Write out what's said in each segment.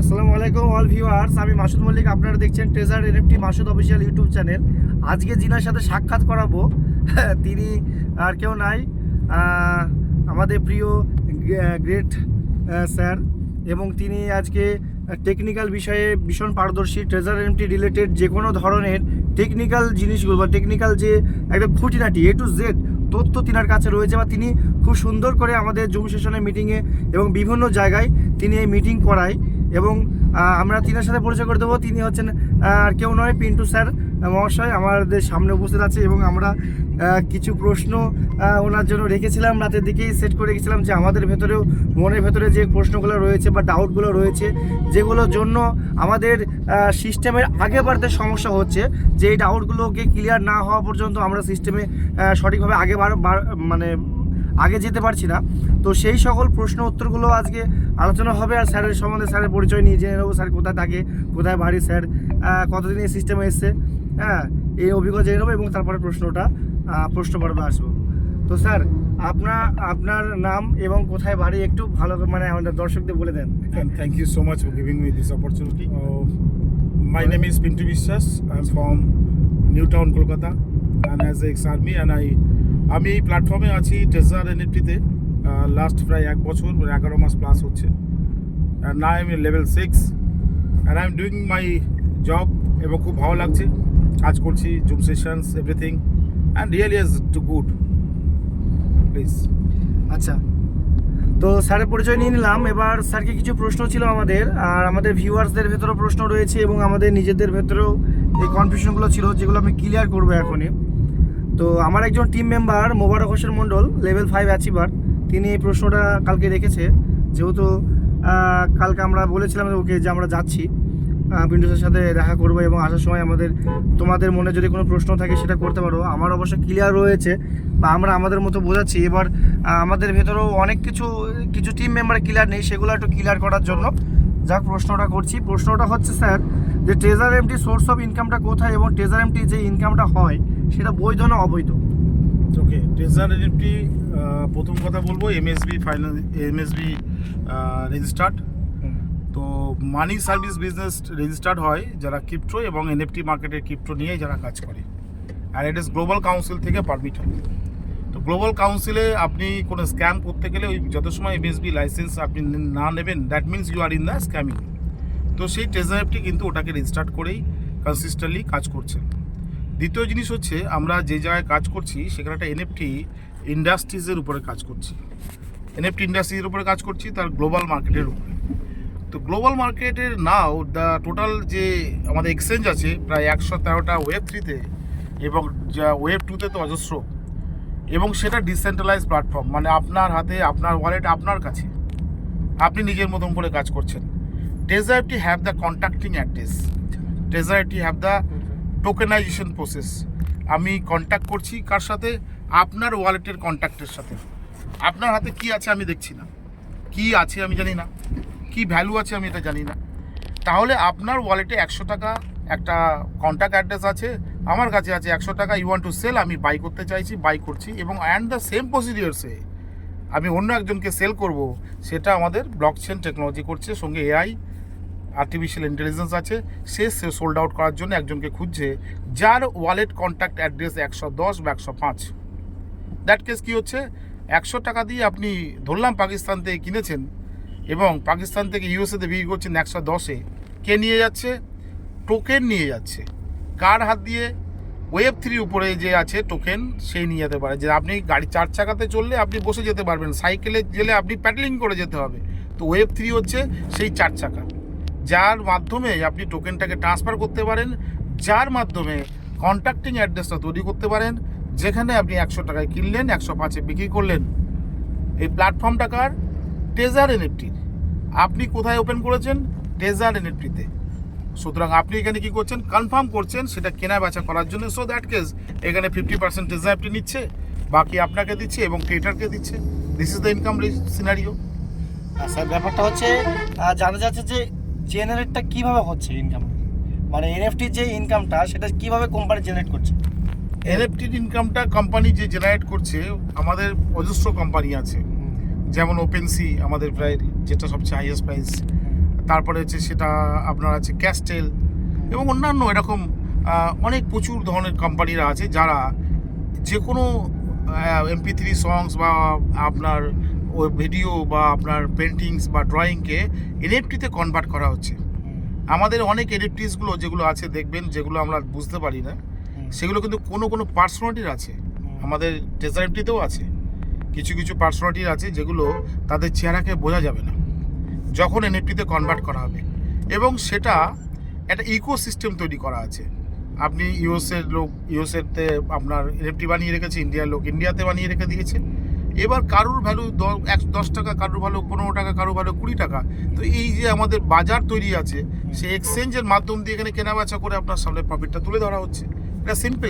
আসসালামু আলাইকুম all viewers আমি মাসুদ মল্লিক, আপনারা দেখছেন treasure NFT Masud official YouTube channel আজকে যিনার সাথে সাক্ষাৎ করাবো। তিনি আর কেউ নাই। আমাদের প্রিয় গ্রেট স্যার। এবং তিনি আজকে টেকনিক্যাল বিষয়ে ভীষণ পারদর্শী ট্রেজার এনএফটি রিলেটেড যে কোনো ধরনের টেকনিক্যাল জিনিসগুলো বা টেকনিক্যাল যে একটা খুঁটিনাটি এ টু জেড তথ্য তিনার কাছে রয়েছে বা তিনি খুব সুন্দর করে আমাদের জুম সেশনের মিটিংয়ে এবং বিভিন্ন জায়গায় তিনি এই মিটিং করায়। এবং আমরা তিনার সাথে পরিচয় করে দেবো। তিনি হচ্ছেন আর কেউ নয়, পিন্টু স্যার মহাশয়। আমাদের সামনে উপস্থিত আছে এবং আমরা কিছু প্রশ্ন ওনার জন্য রেখেছিলাম। রাতের দিকেই সেট করে রেখেছিলাম যে আমাদের ভেতরেও, মনের ভেতরে যে প্রশ্নগুলো রয়েছে বা ডাউটগুলো রয়েছে, যেগুলোর জন্য আমাদের সিস্টেমের আগে বাড়তে সমস্যা হচ্ছে, যে এই ডাউটগুলোকে ক্লিয়ার না হওয়া পর্যন্ত আমরা সিস্টেমে সঠিকভাবে আগে মানে আগে যেতে পারছি না তো সেই সকল প্রশ্ন উত্তরগুলো আজকে আলোচনা হবে আর স্যারের সম্বন্ধে স্যারের পরিচয় নিয়ে জেনে নেব স্যার কোথায় থাকে কোথায় বাড়ি স্যার কতদিন এই সিস্টেমে এসছে হ্যাঁ এই অভিজ্ঞতা জেনে নেব এবং তারপরে প্রশ্নটা প্রশ্ন পর্বে আসব তো স্যার আপনার আপনার নাম এবং কোথায় বাড়ি একটু ভালো মানে আমাদের দর্শকদের বলে দেন thank you so much much for giving me this opportunity. Uh, my name is Pintu Vishwas. I'm from Newtown, Kolkata, and as ex army, and I আমি এই প্ল্যাটফর্মে আছি টেজার এনএফটিতে লাস্ট প্রায় এক বছর মানে এগারো মাস প্লাস হচ্ছে। না আমি level six and I am doing my job এবং খুব ভালো লাগছে। কাজ করছি zoom sessions everything and really is too good please আচ্ছা। তো স্যারের পরিচয় নিয়ে নিলাম। এবার স্যারকে কিছু প্রশ্ন ছিল আমাদের, আর আমাদের ভিউয়ার্সদের ভেতরেও প্রশ্ন রয়েছে, এবং আমাদের নিজেদের ভেতরেও এই কনফিউশনগুলো ছিল, যেগুলো আমি ক্লিয়ার করব এখনই। তো আমার একজন team member Mobarak Hossain Mondal level five achiever তিনি এই প্রশ্নটা কালকে রেখেছে। যেহেতু কালকে আমরা বলেছিলাম ওকে যে আমরা যাচ্ছি পিন্টুসের সাথে দেখা করব এবং আসার সময় আমাদের, তোমাদের মনে যদি কোনো প্রশ্ন থাকে সেটা করতে পারো। আমার অবশ্য ক্লিয়ার রয়েছে বা আমরা আমাদের মতো বোঝাচ্ছি। এবার আমাদের ভেতরেও অনেক কিছু কিছু টিম মেম্বার ক্লিয়ার নেই, সেগুলো একটু ক্লিয়ার করার জন্য। যা প্রশ্নটা করছি। প্রশ্নটা হচ্ছে, স্যার, যে ট্রেজার এমটি সোর্স অফ ইনকামটা কোথায় এবং ট্রেজার এমটি যে ইনকামটা হয় সেটা বৈধ না অবৈধ? ওকে ট্রেজার এনএফটি প্রথম কথা বলব এমএসবি ফাইনাল এমএসবি রেজিস্টার্ড তো মানি সার্ভিস বিজনেস রেজিস্টার্ড হয় যারা ক্রিপ্টো এবং এনএফটি মার্কেটের ক্রিপ্টো নিয়ে যারা কাজ করে। আর ইট ইস গ্লোবাল কাউন্সিল থেকে পারমিট হয়। তো গ্লোবাল কাউন্সিলে আপনি কোনো স্ক্যাম করতে গেলে ওই যত সময় এমএসবি লাইসেন্স আপনি না নেবেন that means you are in the scamming তো সেই ট্রেজার অ্যাপটি কিন্তু ওটাকে রেজিস্টার্ড করেই কনসিস্টেন্টলি কাজ করছে। দ্বিতীয় জিনিস হচ্ছে আমরা যে জায়গায় কাজ করছি, সেখানে একটা এনএফটি ইন্ডাস্ট্রিজের উপরে কাজ করছি। এনএফটি ইন্ডাস্ট্রিজের উপরে কাজ করছি, তার গ্লোবাল মার্কেটের উপরে। তো গ্লোবাল মার্কেটের নাও দ্য টোটাল যে আমাদের এক্সচেঞ্জ আছে, প্রায় একশো তেরোটা ওয়েব থ্রিতে এবং যা ওয়েব টুতে তো অজস্র। এবং সেটা ডিসেন্ট্রালাইজ প্ল্যাটফর্ম মানে আপনার হাতে, আপনার ওয়ালেট আপনার কাছে। আপনি নিজের মতন করে কাজ করছেন। Treasure NFT have the contacting address treasure NFT have the tokenization process আমি কন্ট্যাক্ট করছি কার সাথে? আপনার ওয়ালেটের কন্ট্যাক্টের সাথে। আপনার হাতে কি আছে আমি দেখছি না। কি আছে আমি জানি না। কি ভ্যালু আছে আমি এটা জানি না। তাহলে আপনার ওয়ালেটে একশো টাকা একটা কন্ট্যাক্ট অ্যাড্রেস আছে। আমার কাছে আছে একশো টাকা। ইউ ওয়ান্ট টু সেল আমি বাই করতে চাইছি বাই করছি এবং অ্যান্ড দ্য সেম প্রসিডিওরসে আমি অন্য একজনকে সেল করব। সেটা আমাদের ব্লক চেন টেকনোলজি করছে, সঙ্গে এআই আর্টিফিশিয়াল ইন্টেলিজেন্স আছে, সে সোল্ড আউট করার জন্য একজনকে খুঁজছে, যার ওয়ালেট কন্ট্যাক্ট অ্যাড্রেস একশো দশ বা একশো পাঁচ। দ্যাট কেস কী হচ্ছে? একশো টাকা দিয়ে আপনি ধরলাম পাকিস্তান থেকে কিনেছেন এবং পাকিস্তান থেকে ইউএসএতে বিক্রি করছেন একশো দশে, কে নিয়ে যাচ্ছে? টোকেন নিয়ে যাচ্ছে। কার হাত দিয়ে? ওয়েব থ্রির উপরে যে আছে টোকেন সেই নিয়ে যেতে পারে। যে আপনি গাড়ি চার চাকাতে চললে আপনি বসে যেতে পারবেন, সাইকেলে গেলে আপনি প্যাডেলিং করে যেতে হবে। তো ওয়েব থ্রি হচ্ছে সেই চার চাকা। যার মাধ্যমে আপনি টোকেনটাকে ট্রান্সফার করতে পারেন, যার মাধ্যমে কন্ট্যাক্টিং অ্যাড্রেসটা তৈরি করতে পারেন, যেখানে আপনি একশো টাকায় কিনলেন, একশো পাঁচে বিক্রি করলেন। এই প্ল্যাটফর্মটা কার? টেজার এনএফটির আপনি কোথায় ওপেন করেছেন? টেজার এনএফটিতে সুতরাং আপনি এখানে কি করছেন? কনফার্ম করছেন, সেটা কেনা বেচা করার জন্য। সো দ্যাট কেস এখানে ফিফটি পার্সেন্ট টেজার অ্যাপটি নিচ্ছে, বাকি আপনাকে দিচ্ছে এবং ক্রেটারকে দিচ্ছে। This is the income scenario sir ব্যাপারটা হচ্ছে জানা যাচ্ছে যে জেনারেটটা কীভাবে হচ্ছে ইনকাম মানে এনএফটির যে ইনকামটা সেটা কীভাবে কোম্পানি জেনারেট করছে? এনএফটির ইনকামটা কোম্পানি যে জেনারেট করছে আমাদের অজস্র কোম্পানি আছে। যেমন ওপেন সি আমাদের প্রায় যেটা সবচেয়ে হাইয়েস্ট প্রাইস তারপরে হচ্ছে সেটা আপনার আছে ক্যাস্টেল এবং অন্যান্য এরকম অনেক প্রচুর ধরনের কোম্পানিরা আছে যারা যে কোনো এমপি থ্রি সংস বা আপনার ওই ভিডিও বা আপনার পেন্টিংস বা ড্রয়িংকে এনএফটিতে কনভার্ট করা হচ্ছে। আমাদের অনেক এনএফটিসগুলো যেগুলো আছে দেখবেন যেগুলো আমরা বুঝতে পারি না সেগুলো কিন্তু কোনো কোনো পার্সোনালিটির আছে। আমাদের ট্রেজারিটিতেও আছে। কিছু কিছু পার্সোনালিটির আছে যেগুলো তাদের চেহারাকে বোঝা যাবে না যখন এনএফটিতে কনভার্ট করা হবে। এবং সেটা একটা ইকোসিস্টেম তৈরি করা আছে। আপনি ইউএসের লোক ইউএসএতে আপনার এনএফটি বানিয়ে রেখেছে ইন্ডিয়ার লোক ইন্ডিয়াতে বানিয়ে রেখে দিয়েছে। এবার কারুর ভ্যালু এক দশ টাকা কারুর ভ্যালু পনেরো টাকা কারুর ভ্যালু কুড়ি টাকা। তো এই যে আমাদের বাজার তৈরি আছে সেই এক্সচেঞ্জের মাধ্যম দিয়ে এখানে কেনা বেচা করে আপনার সামনে প্রফিটটা তুলে ধরা হচ্ছে। এটা সিম্পল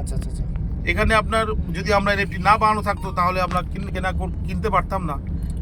আচ্ছা আচ্ছা আচ্ছা। এখানে আপনার যদি আমরা এনএফটি না বানানো থাকতো তাহলে আমরা কিন- কেনা কিনতে পারতাম না।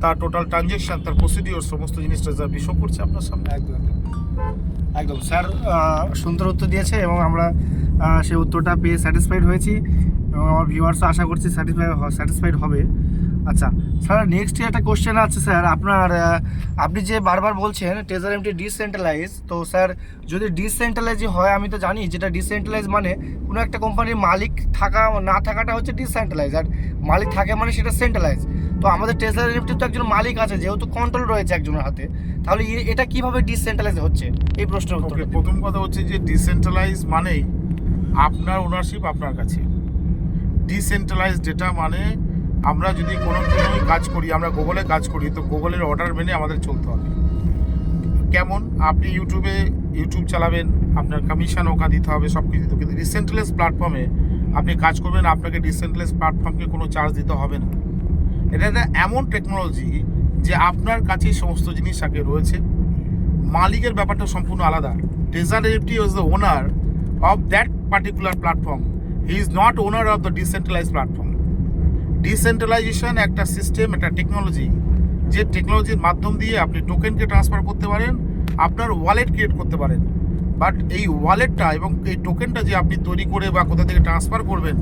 তার টোটাল ট্রানজেকশন তার প্রসিডিওর সমস্ত জিনিসটা যা শো করছে আপনার সামনে। একদম একদম। স্যার সুন্দর উত্তর দিয়েছে এবং আমরা সেই উত্তরটা পেয়ে স্যাটিসফাইড হয়েছি এবং আমার ভিউয়ার্সও আশা করছি স্যাটিসফাই স্যাটিসফাইড হবে। আচ্ছা স্যার নেক্সট একটা কোশ্চেন আছে স্যার আপনার আপনি যে বারবার বলছেন ট্রেজার এমটি ডিসেন্ট্রালাইজ তো স্যার যদি ডিসেন্ট্রালাইজ হয় আমি তো জানি যেটা ডিসেন্ট্রালাইজ মানে কোনো একটা কোম্পানির মালিক থাকা না থাকাটা হচ্ছে ডিসেন্ট্রালাইজ আর মালিক থাকে মানে সেটা সেন্ট্রালাইজ তো আমাদের ট্রেজার এমটি তো একজন মালিক আছে যেহেতু কন্ট্রোল রয়েছে একজনের হাতে তাহলে এটা কীভাবে ডিসেন্ট্রালাইজ হচ্ছে? এই প্রশ্নের উত্তর প্রথম কথা হচ্ছে যে ডিসেন্ট্রালাইজ মানেই আপনার ওনারশিপ আপনার কাছে। ডিসেন্ট্রালাইজ ডেটা মানে আমরা যদি কোনো কোনো কাজ করি, আমরা গুগলে কাজ করি, তো গুগলের অর্ডার মেনে আমাদের চলতে হবে। কেমন? আপনি ইউটিউবে ইউটিউব চালাবেন, আপনার কমিশন ওকা দিতে হবে সব কিছু কিন্তু ডিসেন্ট্রালাইজ প্ল্যাটফর্মে আপনি কাজ করবেন, আপনাকে ডিসেন্ট্রালাইজ প্ল্যাটফর্মকে কোনো চার্জ দিতে হবে না। এটা একটা এমন টেকনোলজি যে আপনার কাছেই সমস্ত জিনিস আগে রয়েছে। মালিকের ব্যাপারটা সম্পূর্ণ আলাদা। Treasure FT was the owner of that particular platform he is not owner of the decentralize platform decentralization একটা সিস্টেম একটা টেকনোলজি যে টেকনোলজির মাধ্যম দিয়ে আপনি টোকেনকে ট্রান্সফার করতে পারেন, আপনার ওয়ালেট ক্রিয়েট করতে পারেন। বাট এই ওয়ালেটটা এবং এই টোকেনটা যে আপনি তৈরি করে বা কোথা থেকে ট্রান্সফার করবেন,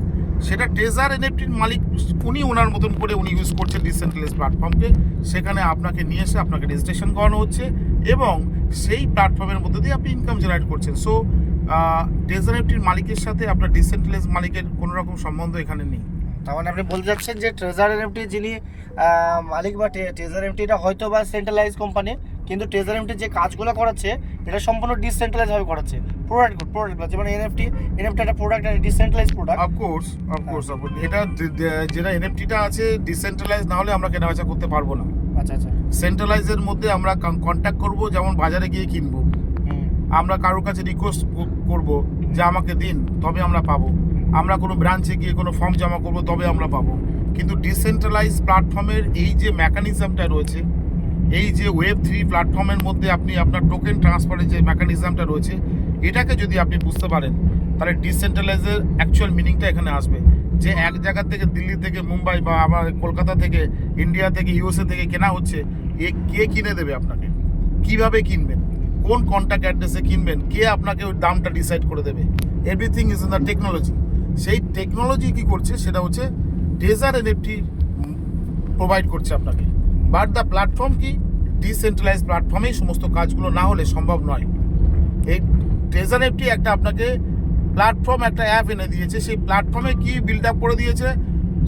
সেটা ট্রেজার এনএফটির মালিক উনি ওনার মতন করে উনি ইউজ করছেন ডিসেন্ট্রালাইজ প্ল্যাটফর্মকে সেখানে আপনাকে নিয়ে এসে আপনাকে রেজিস্ট্রেশন করানো হচ্ছে এবং সেই প্ল্যাটফর্মের মধ্যে দিয়ে আপনি ইনকাম জেনারেট করছেন। সো ট্রেজার এনএফটির মালিকের সাথে আপনার ডিসেন্ট্রালাইজ মালিকের কোনো রকম সম্বন্ধ এখানে নেই। তার মানে আপনি বলতে চাচ্ছেন যে ট্রেজার এমটি যিনি মালিক বা ট্রেজার এমটিটা হয়তো বা সেন্ট্রালাইজ কোম্পানি কিন্তু ট্রেজার এমটি যে কাজগুলো করাচ্ছে এটা সম্পূর্ণ ডিসেন্ট্রালাইজ ভাবে করাচ্ছে। প্রোডাক্ট প্রোডাক্ট যেমন এনএফটি এনএফটি একটা প্রোডাক্ট একটা decentralise product of course of course এটা যেটা এনএফটিটা আছে ডিসেন্ট্রালাইজ না হলে আমরা কেনাবেচা করতে পারব না। আচ্ছা আচ্ছা। সেন্ট্রালাইজের মধ্যে আমরা কন্ট্যাক্ট করব যেমন বাজারে গিয়ে কিনবো। আমরা কারোর কাছে রিকোয়েস্ট করব, যে আমাকে দিন, তবে আমরা পাবো। আমরা কোনো ব্রাঞ্চে গিয়ে কোনো ফর্ম জমা করব, তবে আমরা পাবো। কিন্তু ডিসেন্ট্রালাইজ প্ল্যাটফর্মের এই যে মেকানিজমটা রয়েছে, এই যে ওয়েব থ্রি প্ল্যাটফর্মের মধ্যে আপনি আপনার টোকেন ট্রান্সফারের যে মেকানিজমটা রয়েছে, এটাকে যদি আপনি বুঝতে পারেন, তাহলে ডিসেন্ট্রালাইজের অ্যাকচুয়াল মিনিংটা এখানে আসবে। যে এক জায়গা থেকে দিল্লি থেকে মুম্বাই বা আবার কলকাতা থেকে ইন্ডিয়া থেকে ইউএসএ থেকে কেনা হচ্ছে, এ কে কিনে দেবে আপনাকে? কীভাবে কিনবেন কোন কন্ট্যাক্ট অ্যাড্রেসে কিনবেন, কে আপনাকে ওই দামটা ডিসাইড করে দেবে? Everything is in the technology সেই টেকনোলজি কি করছে? সেটা হচ্ছে ডেজার এনএফটি প্রোভাইড করছে আপনাকে। বাট দ্য প্ল্যাটফর্ম কি? ডিসেন্ট্রালাইজ প্ল্যাটফর্মেই সমস্ত কাজগুলো না হলে সম্ভব নয়। এই ট্রেজার এফটি একটা আপনাকে প্ল্যাটফর্ম একটা অ্যাপ এনে দিয়েছে। সেই প্ল্যাটফর্মে কি বিল্ড আপ করে দিয়েছে?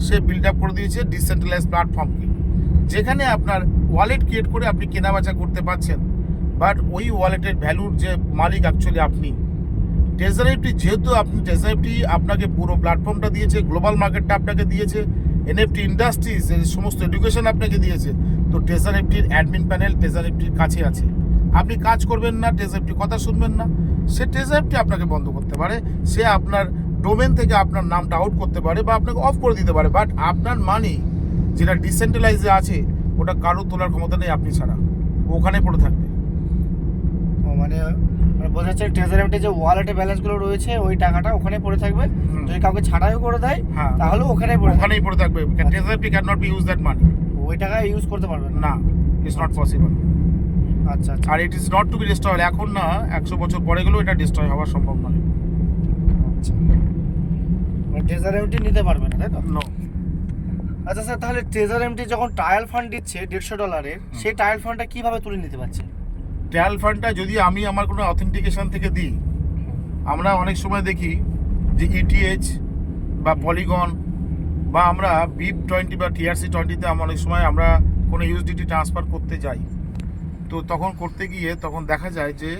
সে বিল্ড আপ করে দিয়েছে ডিসেন্ট্রালাইজ প্ল্যাটফর্মকে যেখানে আপনার ওয়ালেট ক্রিয়েট করে আপনি কেনাবেচা করতে পারছেন। বাট ওই ওয়ালেটের ভ্যালুর যে মালিক অ্যাকচুয়ালি আপনি। ট্রেজারিটি যেহেতু আপনি ট্রেজারিটি আপনাকে পুরো প্ল্যাটফর্মটা দিয়েছে গ্লোবাল মার্কেটটা আপনাকে দিয়েছে এনএফটি ইন্ডাস্ট্রিজ সমস্ত এডুকেশন আপনাকে দিয়েছে, তো ট্রেজারিটির অ্যাডমিন প্যানেল ট্রেজারিটির কাছে আছে। আপনি কাজ করবেন না ট্রেজারিটি কথা শুনবেন না, সে ট্রেজারিটি আপনাকে বন্ধ করতে পারে, সে আপনার ডোমেন থেকে আপনার নামটা আউট করতে পারে বা আপনাকে অফ করে দিতে পারে বাট আপনার মানি যেটা ডিসেন্ট্রালাইজে আছে, ওটা কারও তোলার ক্ষমতা নেই আপনি ছাড়া, ওখানে পড়ে থাকবে মানে মানে বোঝা যাচ্ছে ট্রেজার এমটি যে ওয়ালেটে ব্যালেন্সগুলো রয়েছে ওই টাকাটা ওখানে পড়ে থাকবে। যদি কাউকে ছাড়াইও করে দেয় তাহলে ওখানেই পড়ে থাকবে। ওখানেই পড়ে থাকবে। Treasure NFT can not be use that money ওই টাকা ইউজ করতে পারবেন না। ইটস নট পসিবল আচ্ছা আর it is not to be destroy এখন না একশো বছর পরে গেলেও এটা ডিস্ট্রয় হওয়া সম্ভব নয়। আচ্ছা। মানে ট্রেজার এমটি নিতে পারবে না তাই তো? নো আচ্ছা স্যার তাহলে ট্রেজার এমটি যখন ট্রায়াল ফান্ড দিচ্ছে দেড়শো ডলারের সেই ট্রায়াল ফান্ডটা কীভাবে তুলে নিতে পারছে? ট্রায়াল ফান্ডটা যদি আমি আমার কোনো অথেন্টিকেশন থেকে দিই, আমরা অনেক সময় দেখি যে ইটিএইচ বা পলিগন বা আমরা বিপ টোয়েন্টি বা টিআরসি টোয়েন্টিতে আমরা অনেক সময় আমরা কোনো ইউএসডিটি ট্রান্সফার করতে যাই। তো তখন করতে গিয়ে তখন দেখা যায় যে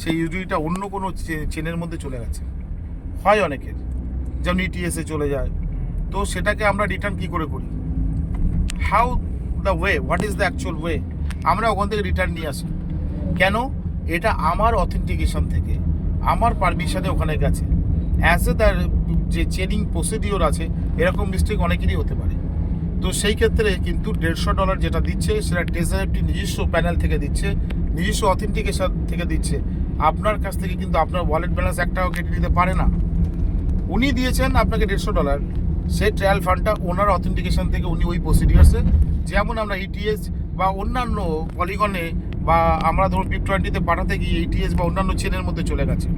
সেই ইউএসডিটা অন্য কোনো চেনের মধ্যে চলে গেছে। হয় অনেকের, যেমন ইটিএসে চলে যায়। তো সেটাকে আমরা রিটার্ন কি করে করি? How the way what is the actual way আমরা ওখান থেকে রিটার্ন নিয়ে আসি। এটা আমার অথেন্টিকেশন থেকে, আমার পারমিশনে ওখানে গেছে। অ্যাজ এ তার যে চেনিং প্রসিডিওর আছে, এরকম মিস্টেক অনেকেরই হতে পারে। তো সেই ক্ষেত্রে কিন্তু দেড়শো ডলার যেটা দিচ্ছে, সেটা ডেজার্টটি নিজস্ব প্যানেল থেকে দিচ্ছে, নিজস্ব অথেন্টিকেশন থেকে দিচ্ছে। আপনার কাছ থেকে কিন্তু আপনার ওয়ালেট ব্যালেন্স এক টাকাও কেটে নিতে পারে না। উনি দিয়েছেন আপনাকে দেড়শো ডলার সেই ট্রায়াল ফান্ডটা ওনার অথেন্টিকেশন থেকে উনি ওই প্রসিডিওর্সে যেমন আমরা ইটিএস বা অন্যান্য পলিগনে বা আমরা ধরুন পিপ টোয়েন্টিতে পাঠাতে গিয়ে ইটিএস বা অন্যান্য চেনের মধ্যে চলে গেছে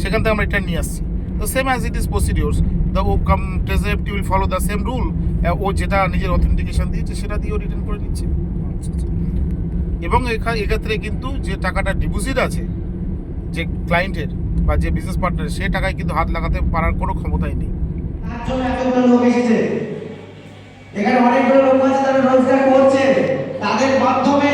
সেখান থেকে আমরা এটা নিয়ে আসছি। তো same as it is procedures the outcome ট্রেজারেপটি will follow the same rule ও যেটা নিজের অথেন্টিকেশন দিয়েছে সেটা দিয়েও রিটার্ন করে নিচ্ছে। আচ্ছা আচ্ছা। এবং এক্ষেত্রে কিন্তু যে টাকাটা ডিপোজিট আছে যে ক্লায়েন্টের বা যে বিজনেস পার্টনার সে টাকায় কিন্তু হাত লাগাতে পারার কোনো ক্ষমতাই নেই। এখানে অনেকগুলো লোক আছে তারা রোজগার করছে। তাদের মাধ্যমে